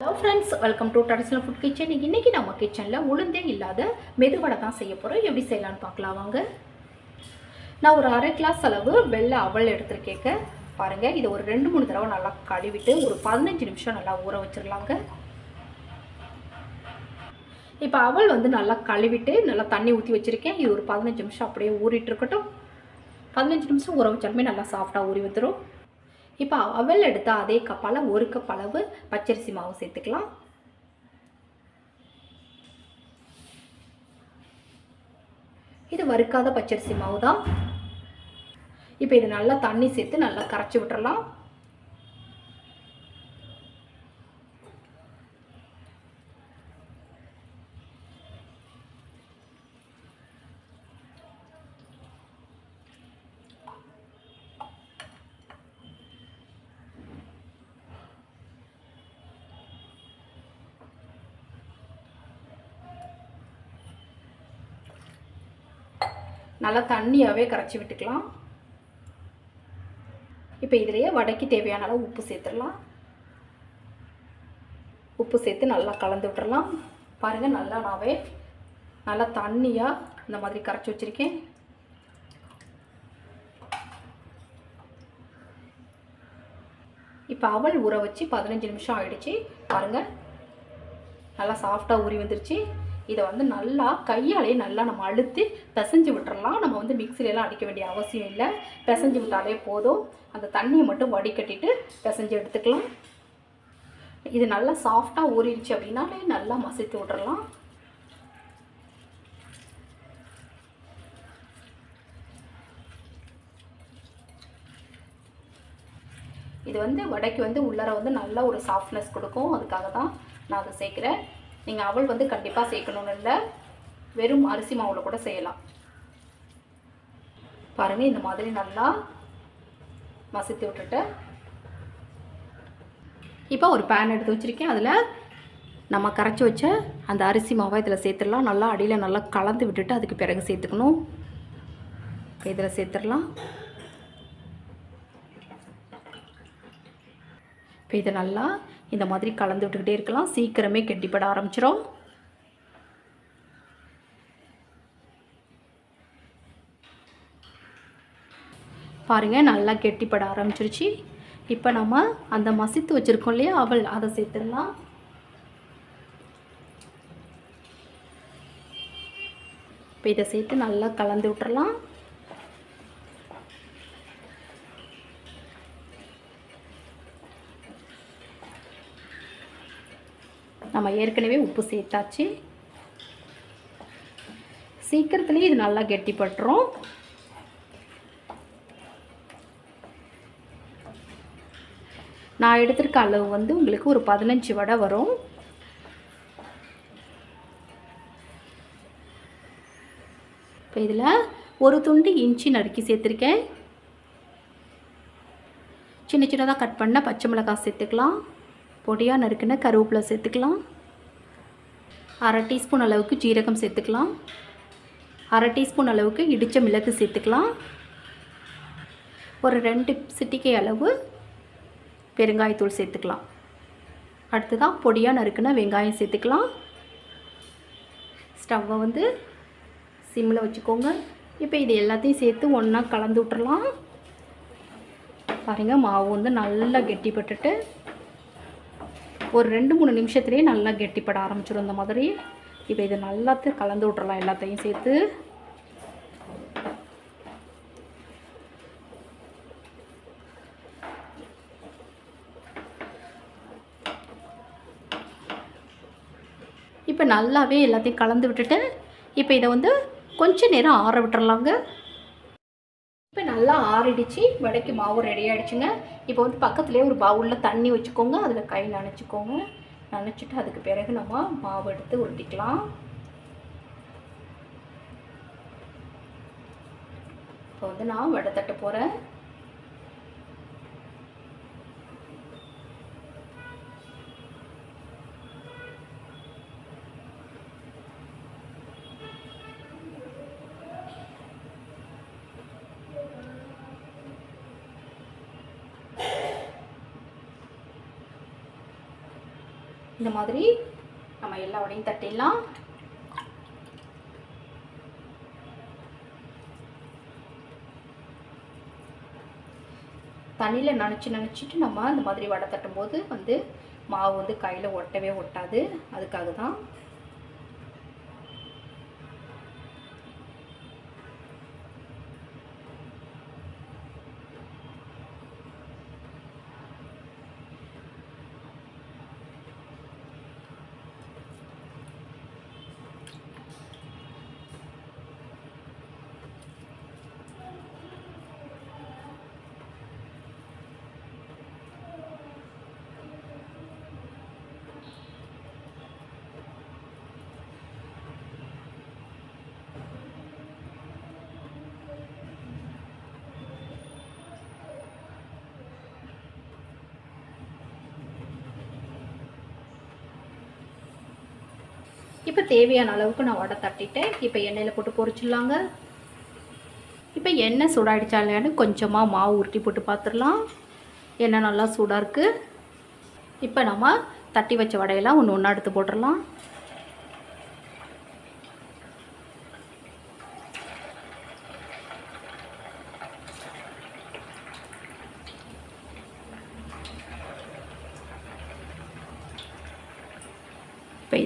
Hello friends welcome to traditional food kitchen இன்றைக்கி நம்ம கிச்சனில் உளுந்தே இல்லாத மெதுவடை தான் செய்ய போகிறோம் எப்படி செய்யலாம்னு பார்க்கலாம் வாங்க. நான் ஒரு அரை கிளாஸ் அளவு வெள்ளை அவல் எடுத்துருக்கேக்க பாருங்கள் இதை ஒரு ரெண்டு மூணு தடவை நல்லா கழுவிட்டு ஒரு பதினஞ்சு நிமிஷம் நல்லா ஊற வச்சிடலாங்க இப்போ அவல் வந்து நல்லா கழுவிட்டு நல்லா தண்ணி ஊற்றி வச்சுருக்கேன். இது ஒரு பதினஞ்சு நிமிஷம் அப்படியே ஊறிட்டு இருக்கட்டும். பதினஞ்சு நிமிஷம் ஊற வச்சாலுமே நல்லா சாஃப்டாக ஊறி வந்துடும் இப்போ அவல் எடுத்த அதே கப்பால் ஒரு கப் அளவு பச்சரிசி மாவு சேர்த்துக்கலாம். இது வறுக்காத பச்சரிசி மாவு தான் இப்போ இது நல்லா தண்ணி சேர்த்து நல்லா கரைச்சி விட்டுறலாம். நல்லா தண்ணியாகவே கரைச்சி விட்டுக்கலாம். இப்போ இதிலேயே வடைக்கு தேவையான அளவு உப்பு சேர்த்துடலாம். உப்பு சேர்த்து நல்லா கலந்து விட்டுறலாம் பாருங்கள் நல்லா நாவே நல்லா தண்ணியாக இந்த மாதிரி கரைச்சி வச்சுருக்கேன். இப்போ அவல் ஊற வச்சு பதினஞ்சு நிமிஷம் ஆகிடுச்சி பாருங்கள் நல்லா சாஃப்டாக ஊறி வந்துருச்சு. இதை வந்து நல்லா கையாலே நல்லா நம்ம அழுத்தி பிசைஞ்சு விட்டுறலாம். நம்ம வந்து மிக்சிலெலாம் அடிக்க வேண்டிய அவசியம் இல்லை. பிசைஞ்சு விட்டாலே போதும். அந்த தண்ணியை மட்டும் வடிகட்டிட்டு பிசைஞ்சு எடுத்துக்கலாம். இது நல்லா சாஃப்டாக ஊறிடுச்சு அப்படின்னாலே நல்லா மசித்து விட்றலாம் இது வந்து வடைக்கு வந்து உள்ளார வந்து நல்ல ஒரு சாஃப்ட்னஸ் கொடுக்கும். அதுக்காக தான் நான் அதை சேர்க்குறேன். நீங்கள் அவள் வந்து கண்டிப்பாக சேர்க்கணும்னு இல்லை வெறும் அரிசி மாவில் கூட செய்யலாம். பாருங்கள் இந்த மாதிரி நல்லா மசித்து விட்டுட்டு. இப்போ ஒரு பேன் எடுத்து வச்சுருக்கேன். அதில் நம்ம கரைச்சி வச்ச அந்த அரிசி மாவை இதில் சேர்த்துடலாம். நல்லா அடியில் நல்லா கலந்து விட்டுட்டு அதுக்கு பிறகு சேர்த்துக்கணும். இதில் சேர்த்துடலாம். இப்போ இதை நல்லா இந்த மாதிரி கலந்து விட்டுக்கிட்டே இருக்கலாம். சீக்கிரமே கெட்டிப்பட ஆரம்பிச்சிடும் பாருங்கள் நல்லா கெட்டிப்பட ஆரம்பிச்சிருச்சு. இப்போ நம்ம அந்த மசித்து வச்சுருக்கோம் இல்லையா அவள் அதை சேர்த்துடலாம். இப்போ இதை சேர்த்து நல்லா கலந்து விட்டுறலாம். நம்ம ஏற்கனவே உப்பு சேர்த்தாச்சு. சீக்கிரத்துலேயே இது நல்லா கெட்டிப்பட்டுரும் நான் எடுத்திருக்க அளவு வந்து உங்களுக்கு ஒரு பதினஞ்சு வடை வரும். இப்போ இதில் ஒரு துண்டு இஞ்சி நறுக்கி சேர்த்துருக்கேன். சின்ன சின்னதாக கட் பண்ண பச்சை மிளகாய் சேர்த்துக்கலாம். பொடியாக நறுக்கின கருவேப்பிலை சேர்த்துக்கலாம். அரை டீஸ்பூன் அளவுக்கு ஜீரகம் சேர்த்துக்கலாம். அரை டீஸ்பூன் அளவுக்கு இடித்த மிளகு சேர்த்துக்கலாம். ஒரு ரெண்டு சிட்டிக்கை அளவு பெருங்காயத்தூள் சேர்த்துக்கலாம். அடுத்ததாக பொடியாக நறுக்கின வெங்காயம் சேர்த்துக்கலாம். ஸ்டவ்வை வந்து சிம்மில் வச்சுக்கோங்க. இப்போ இது எல்லாத்தையும் சேர்த்து ஒன்றா கலந்து விட்டுறலாம். பாருங்கள் மாவு வந்து நல்லா கெட்டிப்பட்டுட்டு ஒரு ரெண்டு மூணு நிமிஷத்துலேயே நல்லா கெட்டிப்பட ஆரம்பிச்சிடும் இந்த மாதிரி. இப்போ இதை நல்லாத்தையும் கலந்து விட்றலாம் எல்லாத்தையும் சேர்த்து. இப்போ நல்லாவே எல்லாத்தையும் கலந்து விட்டுட்டு இப்போ இதை வந்து கொஞ்ச நேரம் ஆற விட்டுறலாங்க. இப்போ நல்லா ஆறிடுச்சு. வடைக்கு மாவு ரெடி ஆகிடுச்சுங்க இப்போ வந்து பக்கத்துலேயே ஒரு பவுலில் தண்ணி வச்சுக்கோங்க. அதில் கை நனைச்சிக்கோங்க. நனைச்சிட்டு அதுக்கு பிறகு நம்ம மாவு எடுத்து உருட்டிக்கலாம். இப்போ வந்து நான் வடை தட்ட போகிறேன் இந்த மாதிரி நம்ம எல்லா வடையும் தட்டிடலாம். தண்ணியில் நினச்சி நினச்சிட்டு நம்ம இந்த மாதிரி வடை தட்டும்போது வந்து மாவு வந்து கையில் ஒட்டவே ஒட்டாது. அதுக்காக தான் இப்போ தேவையான அளவுக்கு நான் வடை தட்டிட்டேன். இப்போ எண்ணெயில் போட்டு பொரிச்சிடலாங்க. இப்போ எண்ணெய் சூடாயிடுச்சாலேன்னு இல்லையான்னு கொஞ்சமாக மாவு உருட்டி போட்டு பார்த்துடலாம் எண்ணெய் நல்லா சூடாக இருக்குது இப்போ நம்ம தட்டி வச்ச வடையெல்லாம் ஒன்று ஒன்றா எடுத்து போட்டுடலாம்.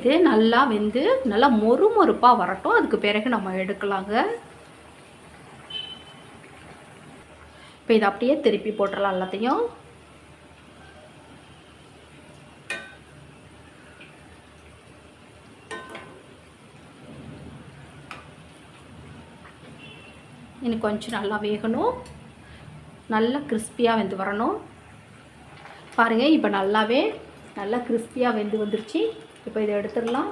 இது நல்லா வெந்து நல்லா மொறு மொறுப்பாக வரட்டும். அதுக்கு பிறகு நம்ம எடுக்கலாங்க. இப்போ இதை அப்படியே திருப்பி போட்டுடலாம் எல்லாத்தையும். இன்னும் கொஞ்சம் நல்லா வேகணும். நல்லா கிறிஸ்பியாக வெந்து வரணும். பாருங்கள் இப்போ நல்லாவே நல்லா கிறிஸ்பியாக வெந்து வந்துருச்சு. இப்போ இதை எடுத்துடலாம்.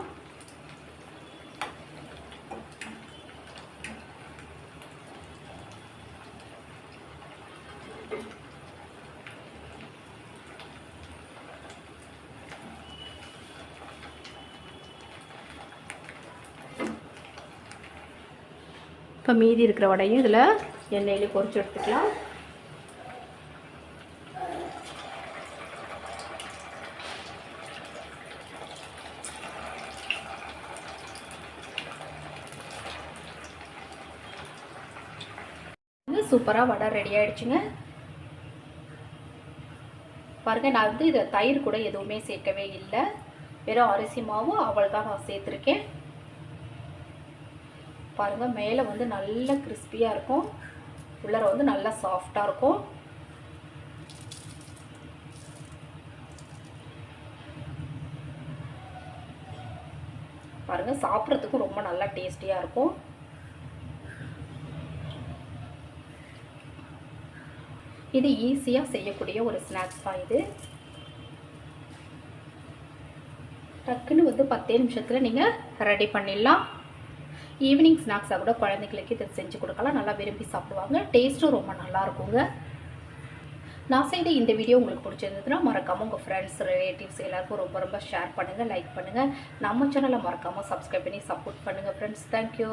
இப்போ மீதி இருக்கிற வடையும் இதில் எண்ணெயிலே பொரிச்சு எடுத்துக்கலாம். சூப்பராக வடை ரெடி ஆகிடுச்சுங்க பாருங்கள் நான் வந்து இதை தயிர் கூட எதுவுமே சேர்க்கவே இல்லை. வெறும் அரிசி மாவும் அவள் தான் நான் சேர்த்துருக்கேன். பாருங்கள் மேலே வந்து நல்ல கிறிஸ்பியாக இருக்கும். உள்ளர வந்து நல்லா சாஃப்டாக இருக்கும். பாருங்கள் சாப்பிட்றதுக்கும் ரொம்ப நல்லா டேஸ்டியாக இருக்கும். இது ஈஸியாக செய்யக்கூடிய ஒரு ஸ்நாக்ஸ் தான் இது. டக்குன்னு வந்து பத்தே நிமிஷத்தில் நீங்கள் ரெடி பண்ணிடலாம். ஈவினிங் ஸ்நாக்ஸாக கூட குழந்தைங்களுக்கு இதை செஞ்சு கொடுக்கலாம். நல்லா விரும்பி சாப்பிடுவாங்க. டேஸ்ட்டும் ரொம்ப நல்லா இருக்குங்க. நான் செய்த இந்த வீடியோ உங்களுக்கு பிடிச்சிருந்ததுன்னா மறக்காமல் உங்கள் ஃப்ரெண்ட்ஸ் ரிலேட்டிவ்ஸ் எல்லாருக்கும் ரொம்ப ரொம்ப ஷேர் பண்ணுங்கள் லைக் பண்ணுங்கள் நம்ம சேனலை மறக்காமல் சப்ஸ்கிரைப் பண்ணி சப்போர்ட் பண்ணுங்கள் ஃப்ரெண்ட்ஸ் தேங்க்யூ